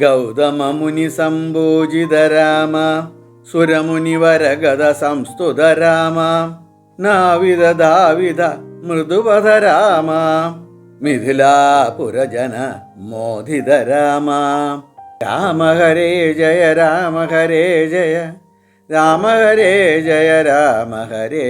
ഗൗതമമുനി സംഭൂജിത രാമ സുരമുനിവരഗത സംസ്തുത രാമ നാവിത ദാവിത മൃദുപഥ രാമ മിഥിലാപുരജന മോദിത രാമ. രാമ ഹരേ ജയ രാമ ഹരേ ജയ രാമ ഹരേ ജയ രാമ ഹരേ.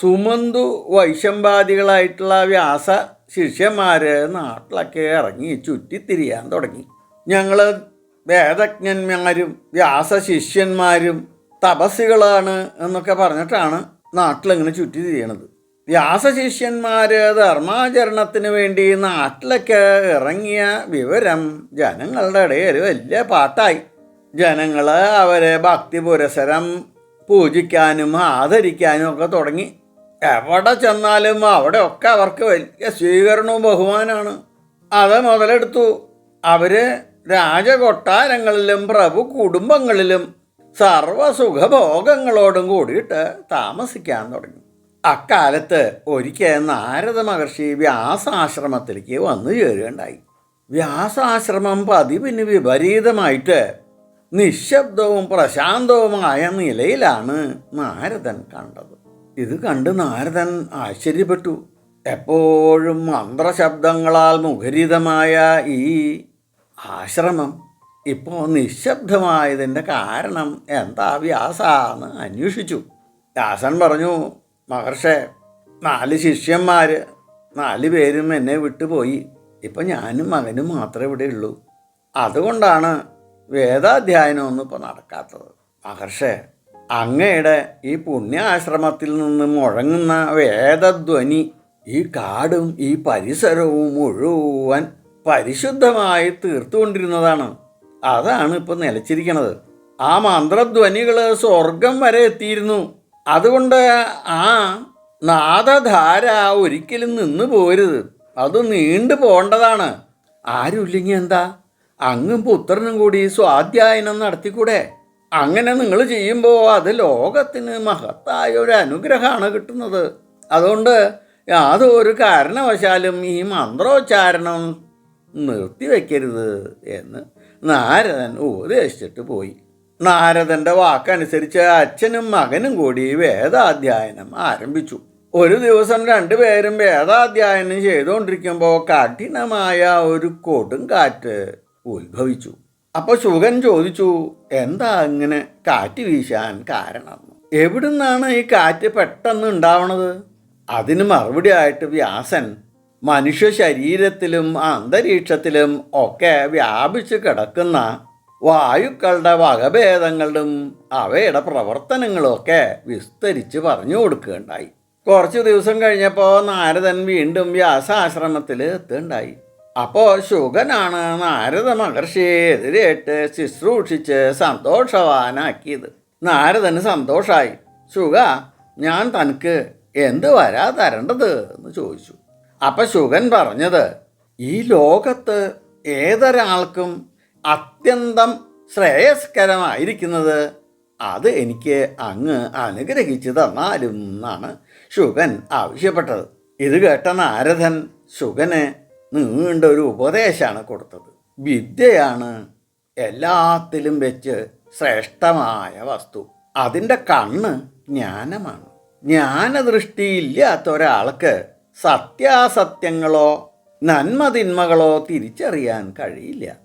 സുമന്തു വൈശമ്പാദികളായിട്ടുള്ള വ്യാസ ശിഷ്യന്മാര് നാട്ടിലൊക്കെ ഇറങ്ങി ചുറ്റിത്തിരിയാൻ തുടങ്ങി. ഞങ്ങൾ വേദജ്ഞന്മാരും വ്യാസ ശിഷ്യന്മാരും തപസ്സികളാണ് എന്നൊക്കെ പറഞ്ഞിട്ടാണ് നാട്ടിലിങ്ങനെ ചുറ്റി തിരിയണത്. വ്യാസശിഷ്യന്മാര് ധർമാചരണത്തിന് വേണ്ടി നാട്ടിലൊക്കെ ഇറങ്ങിയ വിവരം ജനങ്ങളുടെ ഇടയിൽ വലിയ പാട്ടായി. ജനങ്ങൾ അവരെ ഭക്തി പുരസരം പൂജിക്കാനും ആദരിക്കാനും ഒക്കെ തുടങ്ങി. എവിടെ ചെന്നാലും അവിടെയൊക്കെ അവർക്ക് വലിയ സ്വീകരണവും ബഹുമാനമാണ്. അത് മുതലെടുത്തു. അവർ രാജകൊട്ടാരങ്ങളിലും പ്രഭു കുടുംബങ്ങളിലും സർവസുഖഭോഗങ്ങളോടും കൂടിയിട്ട് താമസിക്കാൻ തുടങ്ങി. അക്കാലത്ത് ഒരിക്കൽ നാരദ മഹർഷി വ്യാസാശ്രമത്തിലേക്ക് വന്നു ചേരുകയുണ്ടായി. വ്യാസാശ്രമം പതിവിന് വിപരീതമായിട്ട് നിശബ്ദവും പ്രശാന്തവുമായ നിലയിലാണ് നാരദൻ കണ്ടത്. ഇത് കണ്ട് നാരദൻ ആശ്ചര്യപ്പെട്ടു. എപ്പോഴും മന്ത്രശബ്ദങ്ങളാൽ മുഖരിതമായ ഈ ആശ്രമം ഇപ്പോൾ നിശബ്ദമായതിന്റെ കാരണം എന്താ വ്യാസാന്ന് അന്വേഷിച്ചു. വ്യാസൻ പറഞ്ഞു മഹർഷെ നാല് ശിഷ്യന്മാർ നാല് പേരും എന്നെ വിട്ടുപോയി. ഇപ്പം ഞാനും മകനും മാത്രമേ ഇവിടെ ഉള്ളൂ. അതുകൊണ്ടാണ് വേദാധ്യായനമൊന്നും ഇപ്പോൾ നടക്കാത്തത്. മഹർഷെ അങ്ങയുടെ ഈ പുണ്യാശ്രമത്തിൽ നിന്ന് മുഴങ്ങുന്ന വേദധ്വനി ഈ കാടും ഈ പരിസരവും മുഴുവൻ പരിശുദ്ധമായി തീർത്തുകൊണ്ടിരുന്നതാണ്. അതാണ് ഇപ്പം നിലച്ചിരിക്കണത്. ആ മന്ത്രധ്വനികൾ സ്വർഗം വരെ എത്തിയിരുന്നു. അതുകൊണ്ട് ആ നാദധാര ഒരിക്കലും നിന്ന് പോരുത്. അത് നീണ്ടു പോകേണ്ടതാണ്. ആരുമില്ലെങ്കിൽ എന്താ? അങ്ങും പുത്രനും കൂടി സ്വാധ്യായനം നടത്തിക്കൂടെ? അങ്ങനെ നിങ്ങൾ ചെയ്യുമ്പോൾ അത് ലോകത്തിന് മഹത്തായ ഒരു അനുഗ്രഹമാണ് കിട്ടുന്നത്. അതുകൊണ്ട് യാതൊരു കാരണവശാലും ഈ മന്ത്രോച്ചാരണം നിർത്തിവെക്കരുത് എന്ന് നാരദൻ ഉപദേശിച്ചിട്ട് പോയി. നാരദന്റെ വാക്കനുസരിച്ച് അച്ഛനും മകനും കൂടി വേദാധ്യായനം ആരംഭിച്ചു. ഒരു ദിവസം രണ്ടുപേരും വേദാധ്യായനം ചെയ്തുകൊണ്ടിരിക്കുമ്പോൾ കഠിനമായ ഒരു കൊടുങ്കാറ്റ് ഉത്ഭവിച്ചു. അപ്പൊ ശുഗൻ ചോദിച്ചു എന്താ ഇങ്ങനെ കാറ്റ് വീശാൻ കാരണം? എവിടുന്നാണ് ഈ കാറ്റ് പെട്ടെന്ന് ഉണ്ടാവണത്? അതിന് മറുപടിയായിട്ട് വ്യാസൻ മനുഷ്യ ശരീരത്തിലും അന്തരീക്ഷത്തിലും ഒക്കെ വ്യാപിച്ചു കിടക്കുന്ന വായുക്കളുടെ വകഭേദങ്ങളും അവയുടെ പ്രവർത്തനങ്ങളും ഒക്കെ വിസ്തരിച്ച് പറഞ്ഞു കൊടുക്കുകയുണ്ടായി. കുറച്ച് ദിവസം കഴിഞ്ഞപ്പോൾ നാരദൻ വീണ്ടും വ്യാസാശ്രമത്തിൽ എത്തുകയുണ്ടായി. അപ്പോൾ ശുഗനാണ് നാരദ മഹർഷിയെ എതിരേറ്റ് ശുശ്രൂഷിച്ച് സന്തോഷവാനാക്കിയത്. നാരദന് സന്തോഷായി. ശുഗ ഞാൻ തനിക്ക് എന്ത് വരാ തരേണ്ടത്? എന്ന് ചോദിച്ചു. അപ്പൊ ശുഗൻ പറഞ്ഞത് ഈ ലോകത്ത് ഏതൊരാൾക്കും അത്യന്തം ശ്രേയസ്കരമായിരിക്കുന്നത് അത് എനിക്ക് അങ്ങ് അനുഗ്രഹിച്ചു തന്നാലും എന്നാണ് ശുഗൻ ആവശ്യപ്പെട്ടത്. ഇത് കേട്ട നാരദൻ ശുഗന് നീണ്ട ഒരു ഉപദേശമാണ് കൊടുത്തത്. വിദ്യയാണ് എല്ലാത്തിലും വെച്ച് ശ്രേഷ്ഠമായ വസ്തു. അതിന്റെ കണ്ണ് ജ്ഞാനമാണ്. ജ്ഞാനദൃഷ്ടിയില്ലാത്ത ഒരാൾക്ക് സത്യാസത്യങ്ങളോ നന്മതിന്മകളോ തിരിച്ചറിയാൻ കഴിയില്ല.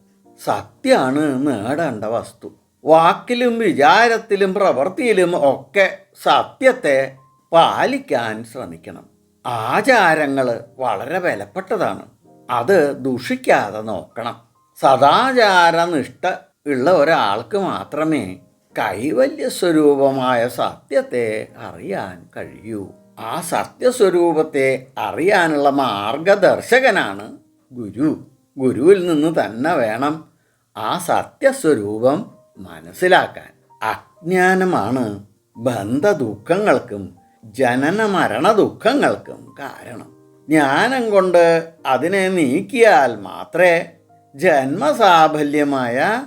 സത്യാണ് നേടേണ്ട വസ്തു. വാക്കിലും വിചാരത്തിലും പ്രവൃത്തിയിലും ഒക്കെ സത്യത്തെ പാലിക്കാൻ ശ്രമിക്കണം. ആചാരങ്ങൾ വളരെ വിലപ്പെട്ടതാണ്. അത് ദുഷിക്കാതെ നോക്കണം. സദാചാരനിഷ്ഠ ഉള്ള ഒരാൾക്ക് മാത്രമേ കൈവല്യ സ്വരൂപമായ സത്യത്തെ അറിയാൻ കഴിയൂ. ആ സത്യസ്വരൂപത്തെ അറിയാനുള്ള മാർഗദർശകനാണ് ഗുരു. ഗുരുവിൽ നിന്ന് തന്നെ വേണം ആ സത്യസ്വരൂപം മനസ്സിലാക്കാൻ. അജ്ഞാനമാണ് ബന്ധ ദുഃഖങ്ങൾക്കും ജനന മരണ ദുഃഖങ്ങൾക്കും കാരണം. ജ്ഞാനം കൊണ്ട് അതിനെ നീക്കിയാൽ മാത്രമേ ജന്മസാഫല്യമായ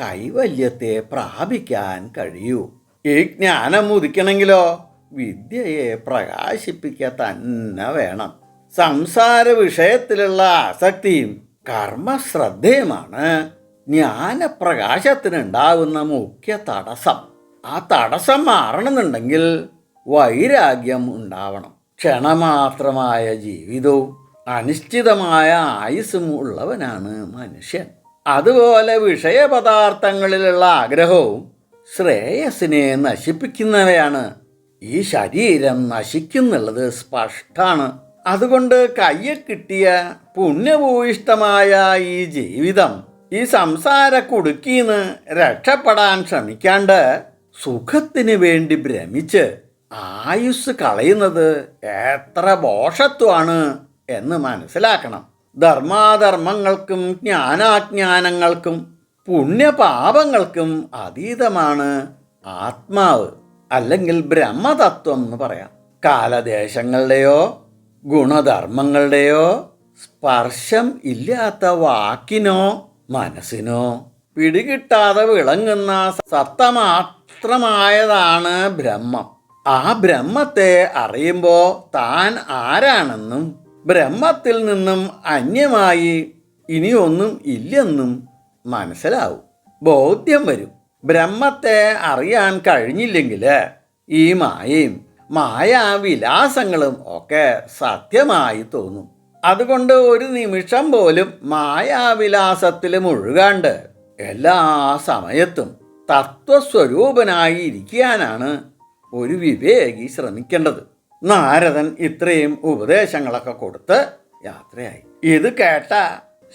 കൈവല്യത്തെ പ്രാപിക്കാൻ കഴിയൂ. ഈ ജ്ഞാനം ഉദിക്കണമെങ്കിലോ? വിദ്യയെ പ്രകാശിപ്പിക്കാൻ തന്നെ വേണം. സംസാര വിഷയത്തിലുള്ള ആസക്തിയും കർമ്മശ്രദ്ധയുമാണ്. ജ്ഞാനപ്രകാശത്തിനുണ്ടാകുന്ന മുഖ്യ തടസ്സം. ആ തടസ്സം മാറണമെന്നുണ്ടെങ്കിൽ വൈരാഗ്യം ഉണ്ടാവണം. ക്ഷണമാത്രമായ ജീവിതവും അനിശ്ചിതമായ ആയുസ്സും ഉള്ളവനാണ് മനുഷ്യൻ. അതുപോലെ വിഷയപദാർത്ഥങ്ങളിലുള്ള ആഗ്രഹവും ശ്രേയസിനെ നശിപ്പിക്കുന്നവയാണ് ഈ ശരീരം നശിക്കുന്നുള്ളത് സ്പഷ്ടാണ്. അതുകൊണ്ട് കയ്യിൽ കിട്ടിയ പുണ്യഭൂയിഷ്ടമായ ഈ ജീവിതം ഈ സംസാര കുടുക്കിന്ന് രക്ഷപ്പെടാൻ ശ്രമിക്കാണ്ട് സുഖത്തിന് വേണ്ടി ഭ്രമിച്ച് ആയുസ് കളയുന്നത് എത്ര ദോഷത്വമാണ് എന്ന് മനസ്സിലാക്കണം. ധർമാധർമ്മങ്ങൾക്കും ജ്ഞാനാജ്ഞാനങ്ങൾക്കും പുണ്യപാപങ്ങൾക്കും അതീതമാണ് ആത്മാവ്. അല്ലെങ്കിൽ ബ്രഹ്മതത്വം എന്ന് പറയാം. കാലദേശങ്ങളുടെയോ ഗുണധർമ്മങ്ങളുടെയോ സ്പർശം ഇല്ലാത്ത വാക്കിനോ മനസ്സിനോ പിടികിട്ടാതെ വിളങ്ങുന്ന സത്തമാത്രമായതാണ് ബ്രഹ്മം. ആ ബ്രഹ്മത്തെ അറിയുമ്പോൾ താൻ ആരാണെന്നും ബ്രഹ്മത്തിൽ നിന്നും അന്യമായി ഇനിയൊന്നും ഇല്ലെന്നും മനസ്സിലാവും. ബോധ്യം വരും. ബ്രഹ്മത്തെ അറിയാൻ കഴിഞ്ഞില്ലെങ്കിൽ ഈ മായയും മായാവിലാസങ്ങളും ഒക്കെ സത്യമായി തോന്നും. അതുകൊണ്ട് ഒരു നിമിഷം പോലും മായാവിലാസത്തിൽ മുഴുകാണ്ട് എല്ലാ സമയത്തും തത്വസ്വരൂപനായി ഇരിക്കാനാണ് ഒരു വിവേകി ശ്രമിക്കേണ്ടത്. നാരദൻ ഇത്രയും ഉപദേശങ്ങളൊക്കെ കൊടുത്ത് യാത്രയായി. ഇത് കേട്ട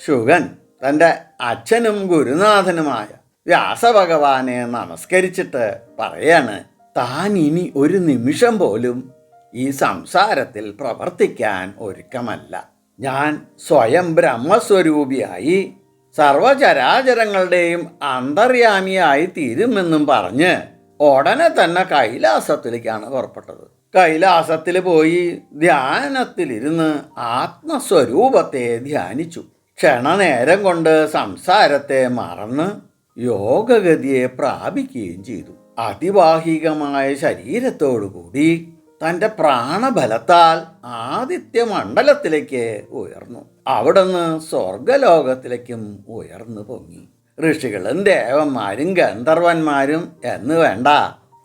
ശുഗൻ തന്റെ അച്ഛനും ഗുരുനാഥനുമായ വ്യാസഭഗവാനെ നമസ്കരിച്ചിട്ട് പറയാണ് താൻ ഇനി ഒരു നിമിഷം പോലും ഈ സംസാരത്തിൽ പ്രവർത്തിക്കാൻ ഒരുക്കമല്ല. ഞാൻ സ്വയം ബ്രഹ്മസ്വരൂപിയായി സർവചരാചരങ്ങളുടെയും അന്തര്യാമിയായി തീരുമെന്നും പറഞ്ഞ് ഉടനെ തന്നെ കൈലാസത്തിലേക്കാണ് പുറപ്പെട്ടത്. കൈലാസത്തിൽ പോയി ധ്യാനത്തിലിരുന്ന് ആത്മസ്വരൂപത്തെ ധ്യാനിച്ചു. ക്ഷണനേരം കൊണ്ട് സംസാരത്തെ മറന്ന് യോഗഗതിയെ പ്രാപിക്കുകയും ചെയ്തു. അതിവാഹികമായ ശരീരത്തോടുകൂടി തന്റെ പ്രാണബലത്താൽ ആദിത്യ മണ്ഡലത്തിലേക്ക് ഉയർന്നു. അവിടുന്ന് സ്വർഗലോകത്തിലേക്കും ഉയർന്നു പൊങ്ങി. ഋഷികളും ദേവന്മാരും ഗന്ധർവന്മാരും എന്ന് വേണ്ട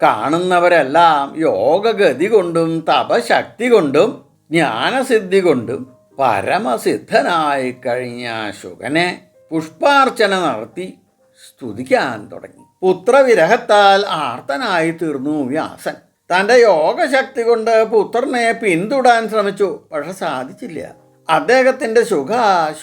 കാണുന്നവരെല്ലാം യോഗഗതി കൊണ്ടും തപശക്തി കൊണ്ടും ജ്ഞാനസിദ്ധി കൊണ്ടും പരമസിദ്ധനായി കഴിഞ്ഞ ശുഗനെ പുഷ്പാർച്ചന നടത്തി സ്തുതിക്കാൻ തുടങ്ങി. പുത്രവിരഹത്താൽ ആർത്തനായി തീർന്നു വ്യാസൻ. തന്റെ യോഗശക്തി കൊണ്ട് പുത്രനെ പിന്തുടാൻ ശ്രമിച്ചു. പക്ഷെ സാധിച്ചില്ല. അദ്ദേഹത്തിന്റെ ശുഖ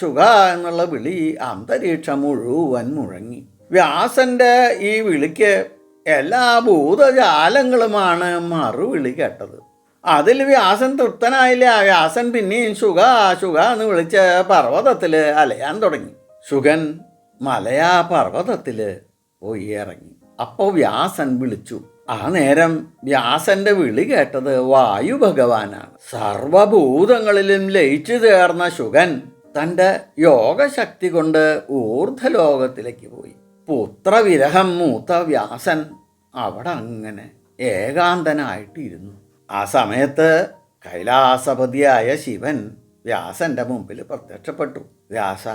ശുഖ എന്നുള്ള വിളി അന്തരീക്ഷം മുഴുവൻ മുഴങ്ങി. വ്യാസന്റെ ഈ വിളിക്ക് എല്ലാ ഭൂതജാലങ്ങളുമാണ് മറുവിളി കേട്ടത്. അതിൽ വ്യാസൻ തൃപ്തനായില്ല. വ്യാസൻ പിന്നെയും ശുഖ ശുഖ എന്ന് വിളിച്ച് പർവതത്തിൽ അലയാൻ തുടങ്ങി. ശുഗൻ മലയാ പർവതത്തിൽ പോയി ഇറങ്ങി. അപ്പോൾ വ്യാസൻ വിളിച്ചു ആ നേരം വ്യാസന്റെ വിളി കേട്ടത് വായു ഭഗവാനാണ്. സർവഭൂതങ്ങളിലും ലയിച്ചു ചേർന്ന ശുഗൻ തന്റെ യോഗശക്തി കൊണ്ട് ഊർധ്വലോകത്തിലേക്ക് പോയി. പുത്രവിരഹം മൂത്ത വ്യാസൻ അവിടെ അങ്ങനെ ഏകാന്തനായിട്ടിരുന്നു. ആ സമയത്ത് കൈലാസപതിയായ ശിവൻ വ്യാസന്റെ മുമ്പിൽ പ്രത്യക്ഷപ്പെട്ടു. വ്യാസ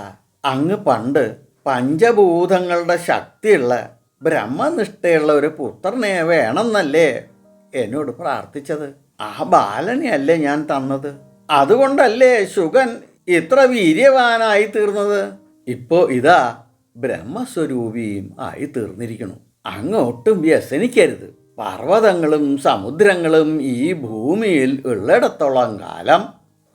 അങ്ങ് പണ്ട് പഞ്ചഭൂതങ്ങളുടെ ശക്തിയുള്ള ബ്രഹ്മനിഷ്ഠയുള്ള ഒരു പുത്രനെ വേണമെന്നല്ലേ എന്നോട് പ്രാർത്ഥിച്ചത്. ആ ബാലനെയല്ലേ ഞാൻ തന്നത്? അതുകൊണ്ടല്ലേ ശുഗൻ ഇത്ര വീര്യവാനായി തീർന്നത്? ഇപ്പോൾ ഇതാ ബ്രഹ്മസ്വരൂപിയും ആയി തീർന്നിരിക്കുന്നു. അങ്ങോട്ടും വ്യസനിക്കരുത്. പർവതങ്ങളും സമുദ്രങ്ങളും ഈ ഭൂമിയിൽ ഉള്ളിടത്തോളം കാലം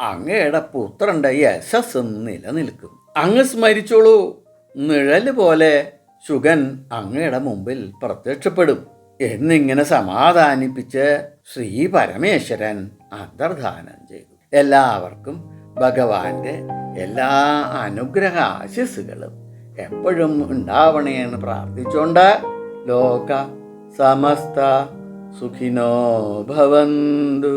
അങ്ങയുടെ പുത്രന്റെ യശസ്സും നിലനിൽക്കും. അങ്ങ് സ്മരിച്ചോളൂ. നിഴൽ പോലെ ശുഗൻ അങ്ങയുടെ മുമ്പിൽ പ്രത്യക്ഷപ്പെടും എന്നിങ്ങനെ സമാധാനിപ്പിച്ച് ശ്രീ പരമേശ്വരൻ അന്തർധാനം ചെയ്തു. എല്ലാവർക്കും ഭഗവാന്റെ എല്ലാ അനുഗ്രഹ ആശിസ്സുകളും എപ്പോഴും ഉണ്ടാവണേന്ന് പ്രാർത്ഥിച്ചുകൊണ്ട് ലോക സമസ്ത സുഖിനോ ഭവന്തു.